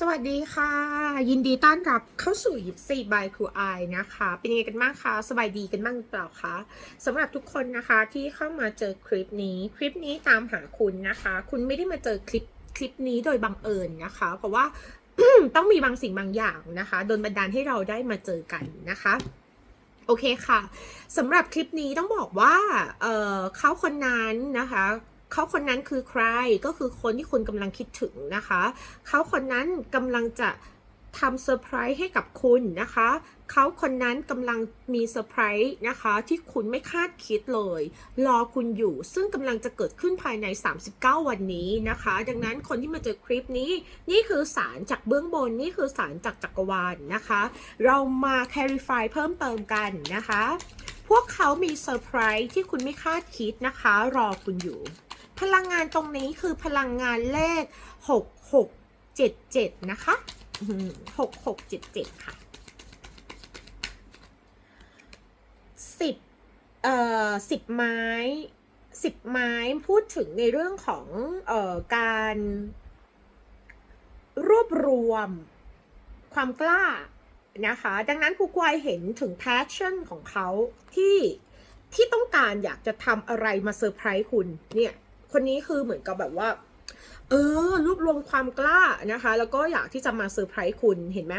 สวัสดีค่ะ ยินดีต้อนรับเข้าสู่ยิปซีบายครูไอนะคะ เป็นยังไงกันบ้างคะสบายดีกันบ้างหรือเปล่าคะสำหรับทุกคนนะคะที่เข้ามาเจอคลิปนี้ คลิปนี้ตามหาคุณนะคะ คุณไม่ได้มาเจอคลิปคลิปนี้โดยบังเอิญนะคะ เพราะว่าต้องมีบางสิ่งบางอย่างนะคะโดนบันดาลให้เราได้มาเจอกันนะคะโอเคค่ะสำหรับคลิปนี้ต้องบอกว่าเเขาคนนั้นนะคะ เขาคนนั้นคือใครก็คือคนที่คุณกำลังคิดถึงนะคะ เขาคนนั้นกำลังจะทำเซอร์ไพรส์ให้กับคุณนะคะ เขาคนนั้นกำลังมีเซอร์ไพรส์นะคะที่คุณไม่คาดคิดเลย รอคุณอยู่ซึ่งกำลังจะเกิดขึ้นภายใน 39 วันนี้นะคะ ดังนั้นคนที่มาเจอคลิปนี้ นี่คือสารจากเบื้องบน นี่คือสารจากจักรวาลนะคะ เรามา clarify เพิ่มเติมกันนะคะ พวกเขามีเซอร์ไพรส์ที่คุณไม่คาดคิดนะคะ รอคุณอยู่ ลังงานตรงนี้คือพลังงานเลข 6677 นะคะ 6677 ค่ะสิบเอ่อสิบไม้สิบไม้พูดถึงในเรื่องของเอ่อการรวบรวมความกล้านะคะ ดังนั้นครูควายเห็นถึง passion ของเขาที่ที่ต้องการอยากจะทำอะไรมาเซอร์ไพรส์คุณเนี่ย คนนี้คือเหมือนกับแบบว่า เออ รวบรวมความกล้านะคะ แล้วก็อยากที่จะมาเซอร์ไพรส์คุณเห็นไหม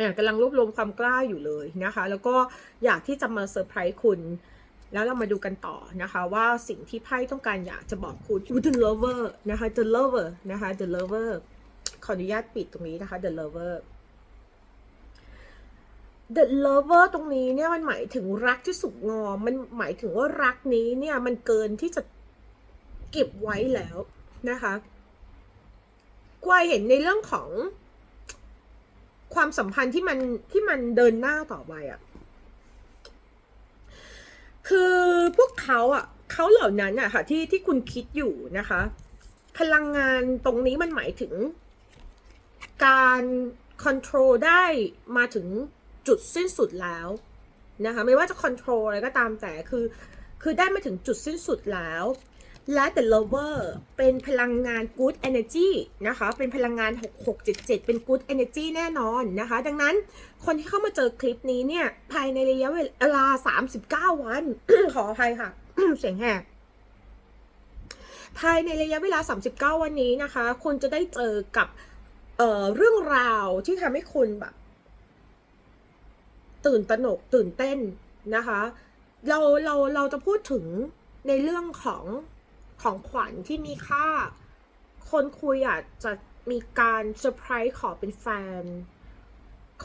อ่ากำลังรวบรวมความกล้าอยู่เลยนะคะ แล้วก็อยากที่จะมาเซอร์ไพรส์คุณ แล้วเรามาดูกันต่อนะคะ ว่าสิ่งที่ไพ่ต้องการอยากจะบอกคุณ The Lover นะคะ The Lover นะคะ The Lover ขออนุญาตปิดตรงนี้นะคะ The Lover The Lover ตรงนี้เนี่ยมันหมายถึงรักที่สุกงอม มันหมายถึงว่ารักนี้เนี่ยมันเกินที่จะเก็บไว้แล้วนะคะกวายเห็นในเรื่องของความสัมพันธ์ที่มันที่มันเดินหน้าต่อไปอะ่ะ คือพวกเขาอะ่ะเขาเหล่านั้นอะค่ะ ที่ที่คุณคิดอยู่นะคะ พลังงานตรงนี้มันหมายถึง การคอนโทรลได้มาถึง จุดสิ้นสุดแล้วนะคะไม่ว่าจะคอนโทรลอะไรก็ตามแต่คือ คือได้มาถึงจุดสิ้นสุดแล้ว และ The Lover เป็นพลังงาน Good Energy นะคะ เป็นพลังงาน 6677 เป็น Good Energy แน่นอนนะคะ ดังนั้นคนที่เข้ามาเจอคลิปนี้เนี่ย ภายในระยะเวลา 39 วัน ขออภัยค่ะ เสียงแหบภายในระยะเวลา 39 วันนี้นะคะ คุณจะได้เจอกับเอ่อเรื่องราวที่ทำให้คุณแบบ ตื่นตระหนกตื่นเต้นนะคะ เราเราเราจะพูดถึงในเรื่องของของขวัญที่มีค่า คนคุยอาจจะมีการเซอร์ไพรส์ขอเป็นแฟน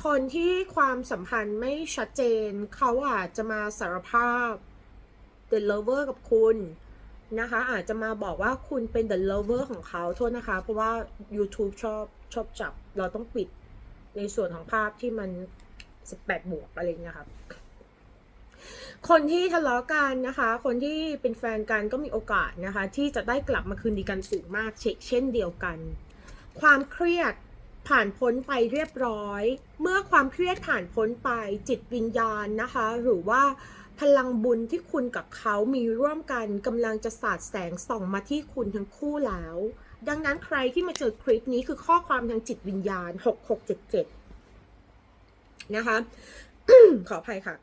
คนที่ความสัมพันธ์ไม่ชัดเจน เขาอาจจะมาสารภาพ the lover กับคุณนะคะ อาจจะมาบอกว่าคุณเป็น the lover ของเขาโทษนะคะ เพราะว่า YouTube ชอบชอบจับ เราต้องปิดในส่วนของภาพที่มัน 18บวกอะไรเงี้ยครับคนที่ทะเลาะกันนะคะ คนที่เป็นแฟนกันก็มีโอกาสนะคะ ที่จะได้กลับมาคืนดีกันสูงมากเชเช่นเดียวกัน ความเครียดผ่านพ้นไปเรียบร้อย เมื่อความเครียดผ่านพ้นไปจิตวิญญาณนะคะ หรือว่าพลังบุญที่คุณกับเขามีร่วมกันกำลังจะสาดแสงส่องมาที่คุณทั้งคู่แล้ว ดังนั้นใครที่มาเจอคลิปนี้คือข้อความทางจิตวิญญาณ 6677 นะคะ ขออภัยค่ะ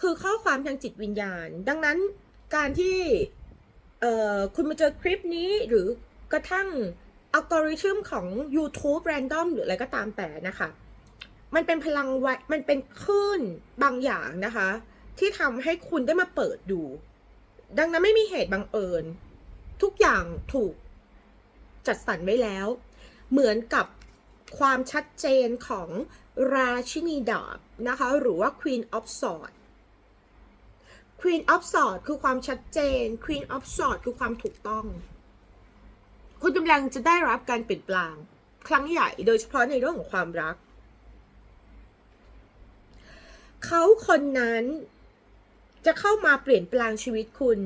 คือข้อความทางจิตวิญญาณ ดังนั้นการที่คุณมาเจอคลิปนี้หรือกระทั่งอัลกอริทึมของ YouTube Random หรืออะไรก็ตามแต่นะคะ มันเป็นพลังไวมันเป็นคลื่นบางอย่างนะคะ ที่ทำให้คุณได้มาเปิดดู ดังนั้นไม่มีเหตุบังเอิญ ทุกอย่างถูกจัดสรรไว้แล้ว เหมือนกับ ความชัดเจนของราชินีดาบนะคะ หรือว่า Queen of Swords Queen of Swords คือความชัดเจน Queen of Swords คือความถูกต้อง คุณกำลังจะได้รับการเปลี่ยนแปลงครั้งใหญ่โดยเฉพาะในเรื่องของความรัก เขาคนนั้นจะเข้ามาเปลี่ยนแปลงชีวิตคุณ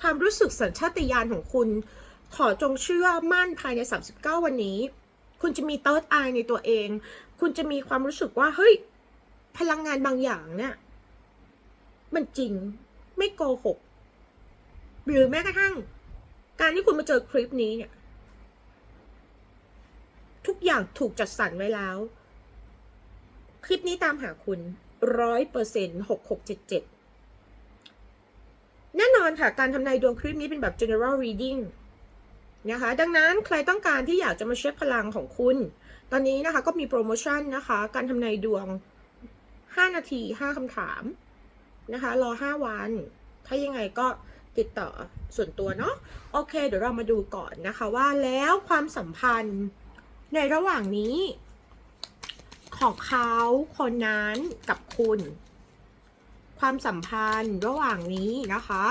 ความรู้สึกสัญชาตญาณของคุณ ขอจงเชื่อมั่นภายใน 39 วันนี้ คุณจะมีเติร์ดไอในตัวเอง คุณจะมีความรู้สึกว่า เฮ้ย พลังงานบางอย่างเนี่ย มันจริง ไม่โกหก หรือแม้กระทั่ง การที่คุณมาเจอคลิปนี้เนี่ย ทุกอย่างถูกจัดสรรไว้แล้ว คลิปนี้ตามหาคุณร้อยเปอร์เซ็นต์หกหกเจ็ดเจ็ดแน่นอนค่ะ การทำนายดวงคลิปนี้เป็นแบบ general reading นะคะ ดังนั้นใครต้องการที่อยากจะมาเช็คพลังของคุณ ตอนนี้นะคะก็มีโปรโมชั่นนะคะ การทำนายดวง 5 นาที 5คำถามนะคะ รอ 5 วัน ถ้ายังไงก็ติดต่อส่วนตัวเนาะโอเค เดี๋ยวเรามาดูก่อนนะคะว่าแล้วความสัมพันธ์ในระหว่างนี้ ของเขาคนนั้นกับคุณ ความสัมพันธ์ระหว่างนี้นะคะ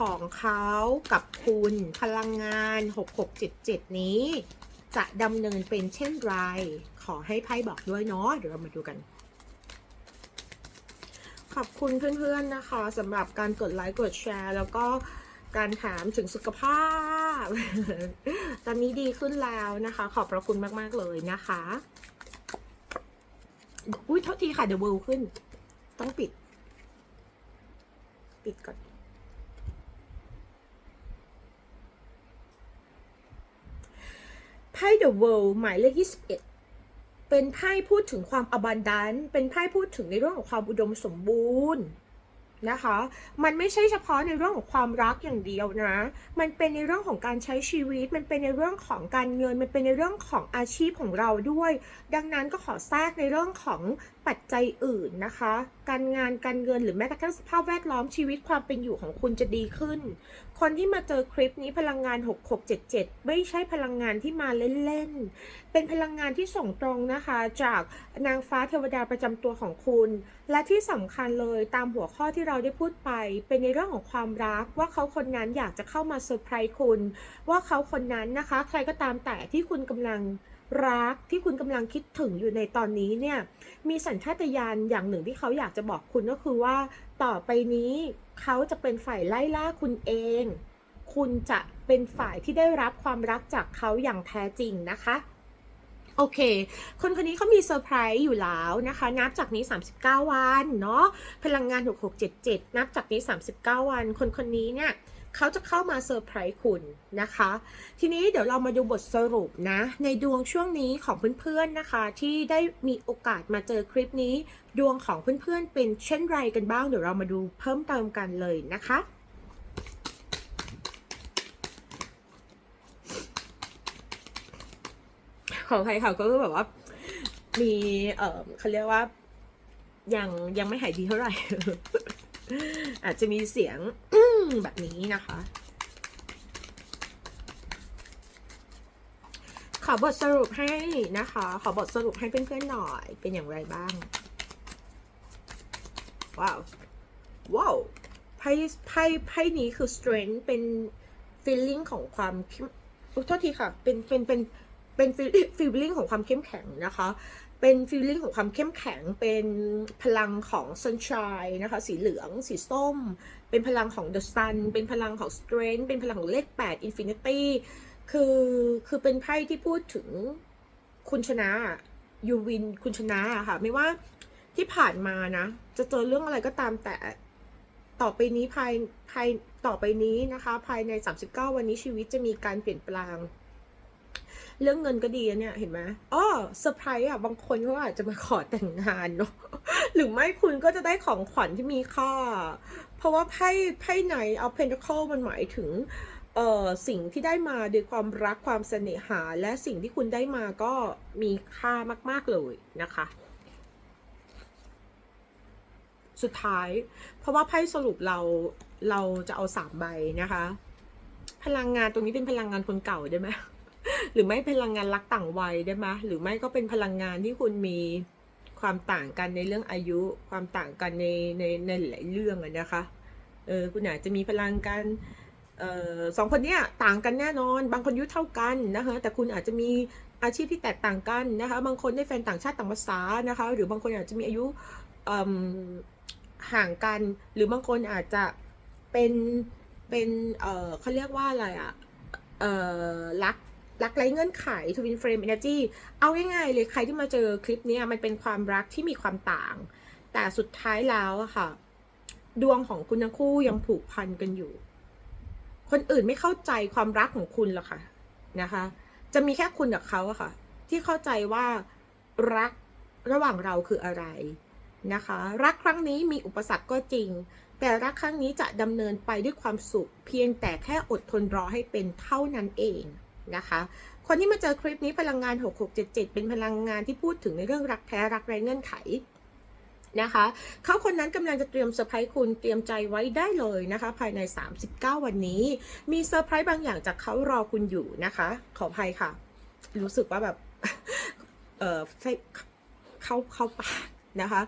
ของเขากับคุณพลังงาน 6677 นี้ จะดำเนินเป็นเช่นไร ขอให้ไพ่บอกด้วยเนาะเดี๋ยวเรามาดูกัน ขอบคุณเพื่อนๆนะคะสำหรับการกดไลค์กดแชร์ แล้วก็การถามถึงสุขภาพ ตอนนี้ดีขึ้นแล้วนะคะ ขอบพระคุณมากๆเลยนะคะ อุ้ยโทษทีค่ะเดี๋ยวเวลขึ้น ต้องปิด ปิดก่อน พ่ The World หมายเลข21 เป็นไพ่พูดถึงความอบันดัน เป็นไพ่พูดถึงในเรื่องของความอุดมสมบูรณ์นะคะ มันไม่ใช่เฉพาะในเรื่องของความรักอย่างเดียวนะ มันเป็นในเรื่องของการใช้ชีวิต มันเป็นในเรื่องของการเงิน มันเป็นในเรื่องของอาชีพของเราด้วย ดังนั้นก็ขอแทรกในเรื่องของปัจจัยอื่นนะคะ การงานการเงินหรือแม้กระทั่งสภาพแวดล้อมชีวิตความเป็นอยู่ของคุณจะดีขึ้น คนที่มาเจอคลิปนี้พลังงาน 6677 ไม่ใช่พลังงานที่มาเล่นๆ เป็นพลังงานที่ส่งตรงนะคะ จากนางฟ้าเทวดาประจำตัวของคุณ และที่สำคัญเลยตามหัวข้อที่เราได้พูดไป เป็นในเรื่องของความรักว่าเขาคนนั้นอยากจะเข้ามาเซอร์ไพรส์คุณ ว่าเขาคนนั้นนะคะ ใครก็ตามแต่ที่คุณกำลัง รักที่คุณกำลังคิดถึงอยู่ในตอนนี้เนี่ยมีสัญชาตญาณอย่างหนึ่งที่เขาอยากจะบอกคุณก็คือว่า ต่อไปนี้เขาจะเป็นฝ่ายไล่ล่าคุณเอง คุณจะเป็นฝ่ายที่ได้รับความรักจากเขาอย่างแท้จริงนะคะโอเค คนคนนี้เขามีเซอร์ไพรส์อยู่แล้วนะคะ นับจากนี้ 39 วันเนาะ พลังงาน 6677 นับจากนี้ 39 วัน คนคนนี้เนี่ย เขาจะเข้ามาเซอร์ไพรส์คุณนะคะ ทีนี้เดี๋ยวเรามาดูบทสรุปนะ ในดวงช่วงนี้ของเพื่อนๆนะคะ ที่ได้มีโอกาสมาเจอคลิปนี้ ดวงของเพื่อนๆเป็นเช่นไรกันบ้าง เดี๋ยวเรามาดูเพิ่มเติมกันเลยนะคะของใครค่ะก็คือแบบว่า มีเออเขาเรียกว่ายังยังไม่หายดีเท่าไหร่ อาจจะมีเสียง แบบนี้นะคะ ขอบทสรุปให้นะคะ ขอบทสรุปให้เพื่อนๆหน่อยเป็นอย่างไรบ้าง ว้าว ว้าวไพ่ไพ่ไพ่นี้คือ strength เป็น feeling ของความเข้มอุ๊ยโทษทีค่ะ เป็นเป็นเป็นเป็น feeling ของความเข้มแข็งนะคะ เป็น feeling ของความเข้มแข็ง เป็นพลังของ sunshine นะคะ สีเหลือง สีส้ม เป็นพลังของ the sun เป็นพลังของ strength เป็นพลังของเลข 8 infinity คือ คือเป็นไพ่ที่พูดถึงคุณชนะยูวินคุณชนะอะค่ะ ไม่ว่าที่ผ่านมานะ จะเจอเรื่องอะไรก็ตามแต่ต่อไปนี้ภายภายต่อไปนี้นะคะ ภายใน 39 วันนี้ชีวิตจะมีการเปลี่ยนแปลง เรื่องเงินก็ดีเนี่ยเห็นไหมอ้อเซอร์ไพรส์อะบางคนเขาอาจจะมาขอแต่งงานเนาะหรือไม่คุณก็จะได้ของขวัญที่มีค่า เพราะว่าไพ่ไพ่ไหนเอาเพนท a คลมันหมายถึงเอ่อสิ่งที่ได้มาด้วยความรักความเสน่หา และสิ่งที่คุณได้มาก็มีค่ามากๆเลยนะคะ สุดท้าย เพราะว่าไพ่สรุปเราเราจะเอาสามใบนะคะ พลังงานตรงนี้เป็นพลังงานคนเก่าได้ไหม หรือไม่พลังงานรักต่างวัยได้ไหมหรือไม่ก็เป็นพลังงานที่คุณมีความต่างกันในเรื่องอายุ ความต่างกันในในในหลายเรื่องนะคะ เออคุณอาจจะมีพลังกันเออสองคนเนี้ยต่างกันแน่นอน บางคนอายุเท่ากันนะคะแต่คุณอาจจะมีอาชีพที่แตกต่างกันนะคะ บางคนได้แฟนต่างชาติต่างภาษานะคะ หรือบางคนอาจจะมีอายุห่างกัน หรือบางคนอาจจะเป็นเป็นเออเขาเรียกว่าอะไรอะเอ่อรัก รักไร้เงื่อนไข Twin Flame Energy เอาง่ายๆเลยใครที่มาเจอคลิปนี้มันเป็นความรักที่มีความต่าง แต่สุดท้ายแล้วอะค่ะ ดวงของคุณทั้งคู่ยังผูกพันกันอยู่ คนอื่นไม่เข้าใจความรักของคุณหรอกค่ะนะคะ จะมีแค่คุณกับเขาอะค่ะ ที่เข้าใจว่ารักระหว่างเราคืออะไรนะคะ รักครั้งนี้มีอุปสรรคก็จริง แต่รักครั้งนี้จะดำเนินไปด้วยความสุข เพียงแต่แค่อดทนรอให้เป็นเท่านั้นเอง นะคะ คนที่มาเจอคลิปนี้พลังงาน 6677 เป็นพลังงานที่พูดถึงในเรื่องรักแท้รักไร้เงื่อนไขนะคะเขาคนนั้นกำลังจะเตรียมเซอร์ไพรส์คุณเตรียมใจไว้ได้เลยนะคะ ภายใน 39 วันนี้ มีเซอร์ไพรส์บางอย่างจากเขารอคุณอยู่นะคะ ขออภัยค่ะ รู้สึกว่าแบบ เออเข้าเข้าปากนะคะ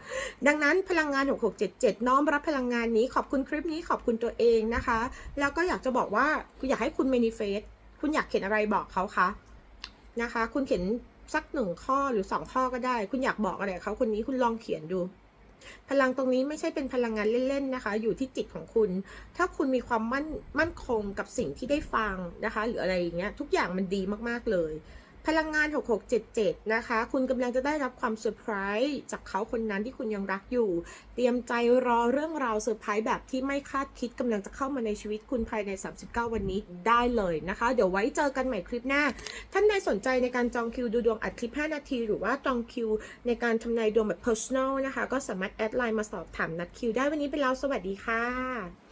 ดังนั้นพลังงาน 6677 น้อมรับพลังงานนี้ขอบคุณคลิปนี้ขอบคุณตัวเองนะคะ แล้วก็อยากจะบอกว่าอยากให้คุณ manifest คุณอยากเขียนอะไรบอกเขาคะนะคะ คุณเขียนสักหนึ่งข้อหรือสองข้อก็ได้ คุณอยากบอกอะไรเขาคนนี้คุณลองเขียนดู พลังตรงนี้ไม่ใช่เป็นพลังงานเล่นๆนะคะ อยู่ที่จิตของคุณ ถ้าคุณมีความมั่นมั่นคงกับสิ่งที่ได้ฟังนะคะ หรืออะไรอย่างเงี้ยทุกอย่างมันดีมากๆเลย พลังงาน 6677 นะคะ คุณกำลังจะได้รับความเซอร์ไพรส์จากเขาคนนั้นที่คุณยังรักอยู่ เตรียมใจรอเรื่องราวเซอร์ไพรส์แบบที่ไม่คาดคิดกำลังจะเข้ามาในชีวิตคุณภายใน 39 วันนี้ได้เลยนะคะ เดี๋ยวไว้เจอกันใหม่คลิปหน้า ท่านใดสนใจในการจองคิวดูดวงอัดคลิป 5 นาที หรือว่าจองคิว ในการทำนายดวงแบบ personal นะคะ ก็สามารถแอดไลน์มาสอบถามนัดคิวได้วันนี้ไปแล้วสวัสดีค่ะ